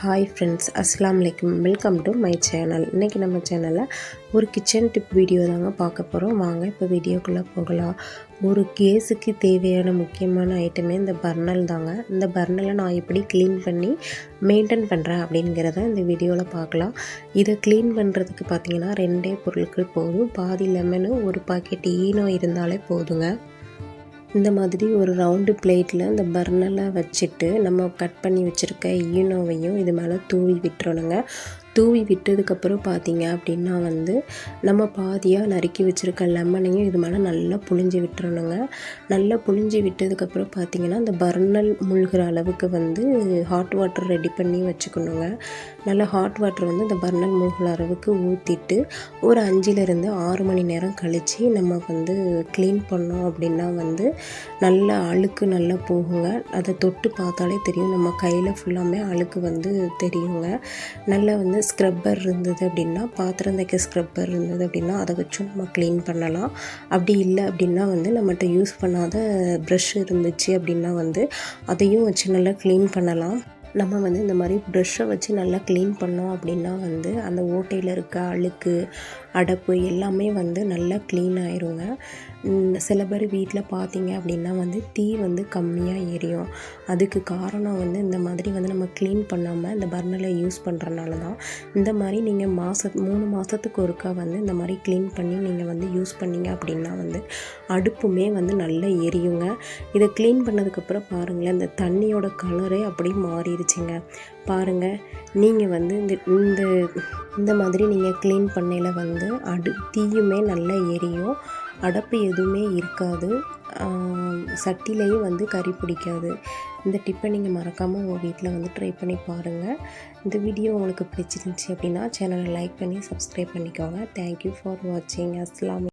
Hi friends அஸ்லாம் வலைக்கம் welcome to my channel இன்றைக்கி நம்ம சேனலில் ஒரு கிச்சன் டிப் வீடியோ தாங்க பார்க்க போகிறோம் வாங்க இப்போ வீடியோக்குள்ளே போகலாம். ஒரு கேஸுக்கு தேவையான முக்கியமான ஐட்டமே இந்த பர்னல் தாங்க. இந்த பர்னலை நான் எப்படி க்ளீன் பண்ணி மெயின்டைன் பண்ணுறேன் அப்படிங்கிறத இந்த வீடியோவில் பார்க்கலாம். இதை க்ளீன் பண்ணுறதுக்கு பார்த்தீங்கன்னா ரெண்டே பொருட்கள் போதும். பாதி லெமனு ஒரு பாக்கெட் ஈனோ இருந்தாலே போதுங்க. இந்த மாதிரி ஒரு ரவுண்டு பிளேட்டில் இந்த பர்னலை வச்சுட்டு நம்ம கட் பண்ணி வச்சுருக்க ஈனோவையும் இது மேலே தூவி விட்டுறணுங்க. தூவி விட்டதுக்கப்புறம் பார்த்தீங்க அப்படின்னா வந்து நம்ம பாதியாக நறுக்கி வச்சுருக்க லெமனையும் இது மேலே நல்லா புழிஞ்சு விட்டுறணுங்க. நல்லா புழிஞ்சு விட்டதுக்கப்புறம் பார்த்தீங்கன்னா அந்த பர்னல் முழுகிற அளவுக்கு வந்து ஹாட் வாட்டர் ரெடி பண்ணி வச்சுக்கணுங்க. நல்லா ஹாட் வாட்டர் வந்து இந்த பர்னல் முழுகிற அளவுக்கு ஊற்றிட்டு ஒரு அஞ்சுலேருந்து ஆறு மணி நேரம் கழித்து நம்ம வந்து க்ளீன் பண்ணோம் அப்படின்னா வந்து நல்லா அழுக்கு நல்லா போகுங்க. அதை தொட்டு பார்த்தாலே தெரியும். நம்ம கையில் ஃபுல்லாமே அழுக்கு வந்து தெரியுங்க. நல்லா வந்து ஸ்க்ரப்பர் இருந்தது அப்படின்னா பாத்திரம் தைக்க ஸ்க்ரப்பர் இருந்தது அப்படின்னா அதை வச்சும் நம்ம க்ளீன் பண்ணலாம். அப்படி இல்லை அப்படின்னா வந்து நம்மகிட்ட யூஸ் பண்ணாத ப்ரஷ் இருந்துச்சு அப்படின்னா வந்து அதையும் வச்சு நல்லா க்ளீன் பண்ணலாம். நம்ம வந்து இந்த மாதிரி ப்ரெஷ்ஷை வச்சு நல்லா க்ளீன் பண்ணோம் அப்படின்னா வந்து அந்த ஓட்டையில் இருக்க அழுக்கு அடப்பு எல்லாமே வந்து நல்லா க்ளீன் ஆயிருங்க. சில பேர் வீட்டில் பார்த்தீங்க அப்படின்னா வந்து தீ வந்து கம்மியாக எரியும். அதுக்கு காரணம் வந்து இந்த மாதிரி வந்து நம்ம க்ளீன் பண்ணாமல் இந்த பர்னரை யூஸ் பண்ணுறனால தான். இந்த மாதிரி நீங்கள் மாத மூணு மாதத்துக்கு ஒருக்கா வந்து இந்த மாதிரி க்ளீன் பண்ணி நீங்கள் வந்து யூஸ் பண்ணீங்க அப்படின்னா வந்து அடுப்புமே வந்து நல்லா எரியுங்க. இதை க்ளீன் பண்ணதுக்கப்புறம் பாருங்களேன் இந்த தண்ணியோட கலரே அப்படியே மாறிடுச்சுங்க. பாருங்கள் நீங்கள் வந்து இந்த இந்த இந்த மாதிரி நீங்கள் க்ளீன் பண்ணையில் வந்து அடு தீயுமே நல்லா எரியும். அடப்பு எதுவுமே இருக்காது. சட்டிலையும் வந்து கறி பிடிக்காது. இந்த டிப்பை நீங்கள் மறக்காமல் உங்கள் வீட்டில் வந்து ட்ரை பண்ணி பாருங்கள் இந்த வீடியோ உங்களுக்கு பிடிச்சிருந்துச்சி அப்படின்னா சேனலை லைக் பண்ணி சப்ஸ்கிரைப் பண்ணிக்கோங்க. தேங்க்யூ ஃபார் வாட்சிங் அஸ்லாம்